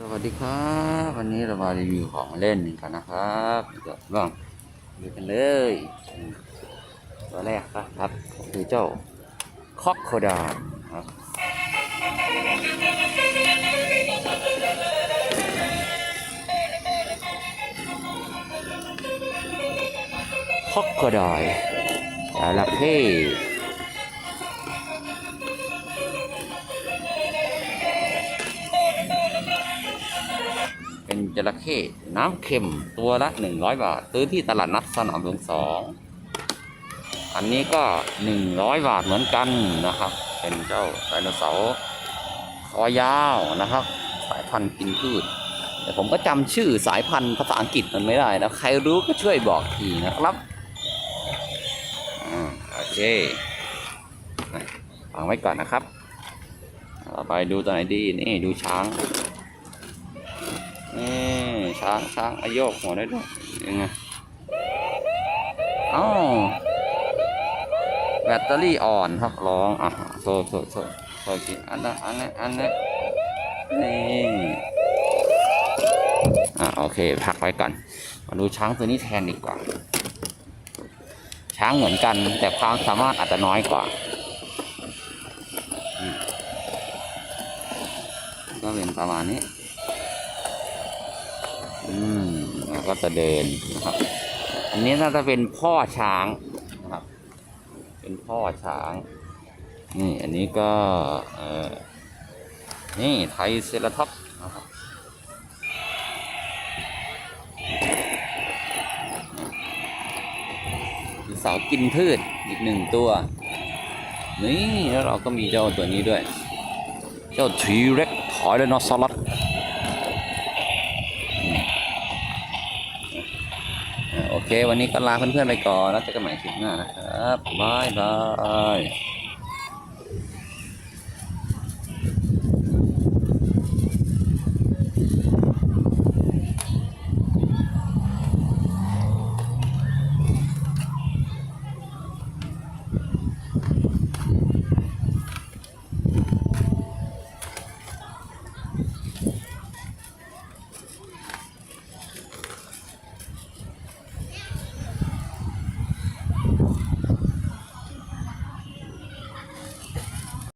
สวัสดีครับวันนี้เรามารีวิวของเล่นกันนะครับเดี๋ยวลองดูกันเลย ตัวแรกครับคือเจ้าคอกโคดาครับคอกโคดายจระเข้ จระเข้น้ำเค็มตัวละ 100 บาท ซื้อที่ตลาดนัดสนามหลวงสองอันนี้ก็ 100 บาทเหมือนกันนะครับ เป็นเจ้าไดโนเสาร์คอยาวนะครับ สายพันธุ์กินพืชแต่ผมก็จำชื่อสายพันธุ์ภาษาอังกฤษมันไม่ได้นะใครรู้ก็ช่วยบอกทีนะครับอโอเควางไว้ก่อนนะครับต่อไปดูตัวไหนดี นี่ดูช้าง ช้างช้างอาโยกหัวได้ด้วยยังไงอ้าวแบตเตอรี่อ่อนครับร้องอะโซ่โซ่โซ่โซ่กินอันนั้นอันนั้นอันนั้นนี่อะโอเค พักไว้ก่อนมาดูช้างตัวนี้แทนดีกว่า ช้างเหมือนกันแต่ความสามารถอาจจะน้อยกว่าก็เป็นประมาณนี้ ก็จะเดินนะครับ อันนี้น่าจะเป็นพ่อช้างนะครับ เป็นพ่อช้าง นี่อันนี้ก็เออนี่ไทรเซราท็อปนะครับมีเสากินพืชอีกหนึ่งตัว นี่แล้วเราก็มีเจ้าตัวนี้ด้วย เจ้าทีเร็กถอยไดโนเสาร์ เค วันนี้ก็ลาเพื่อนๆไปก่อน แล้วเจอกันใหม่คลิปหน้านะครับบ๊ายบาย